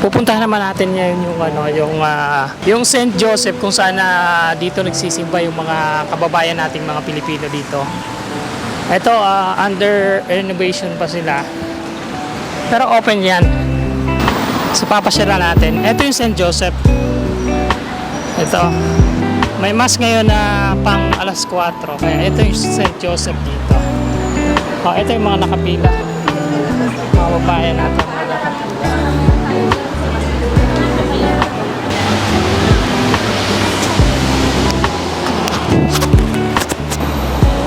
Pupuntahan naman natin ngayon yung ano, yung ah, yung St. Joseph kung saan na dito nagsisimba yung mga kababayan nating mga Pilipino dito. Ito ah, under renovation pa sila. Pero open 'yan. So papasyalan natin. Ito yung St. Joseph. Ito. May mass ngayon na pang alas 4. Kaya ito yung St. Joseph dito. Oh, ito yung mga nakapila. Mga babae natin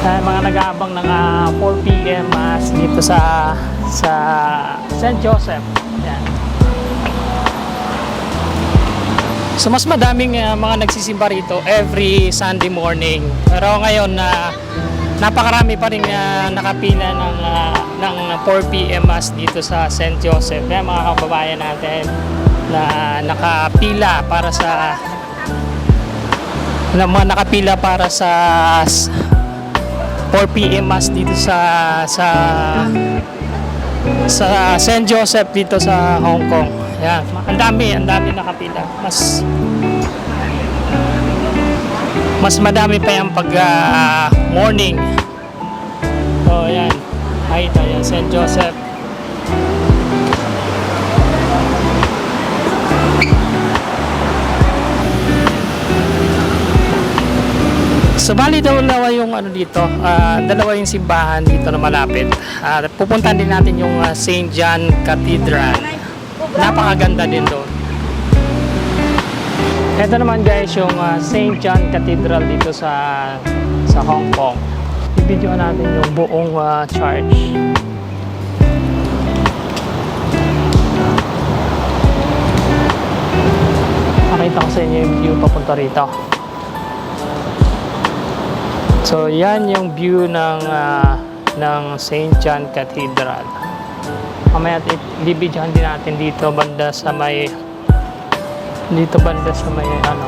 Ah, mga nag-aabang ng ah, 4 p.m. mass dito sa sa St. Joseph. Yan. So mas madaming ah, mga nagsisimba rito every Sunday morning. Pero ngayon na napakarami pa rin ah, nakapila ng ah, ng 4 p.m. mass dito sa St. Joseph. Kaya mga kababayan natin na nakapila para sa na mga nakapila para sa 4 p.m. mass dito sa sa sa St. Joseph dito sa Hong Kong. Yan, ang dami, ang dami nakapila. Mas mas madami pa yung pag ah, morning. So, yan. Ay, ito, yan, St. Joseph. So bali dalawa yung ano dito, ah, dalawa yung simbahan dito na malapit. Ah, pupuntahan din natin yung ah, St. John Cathedral. Napakaganda din doon. Ito naman guys yung ah, St. John Cathedral dito sa sa Hong Kong. I-video natin yung buong ah, church. Pakita ko sa inyo yung view papunta rito. So yan yung view ng ah, ng St. John Cathedral. Mamaya bibidyohan din natin dito banda sa may dito banda sa may ano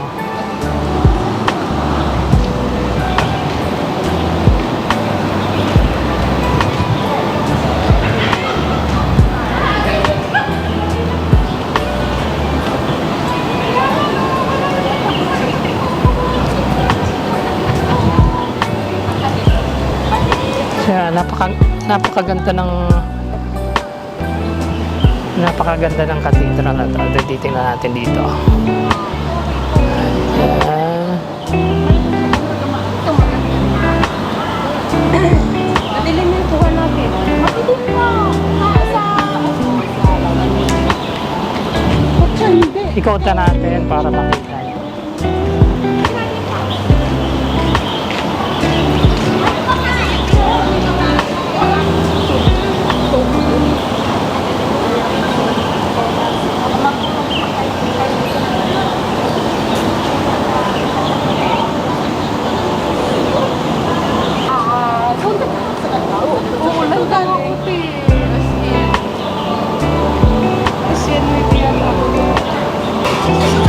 napaka napakaganda ng napakaganda ng cathedral na to. Ito, titingnan natin dito. Ayan. Madilim yung kuha natin. Ba't siya hindi? Ikota natin para makita. Oh!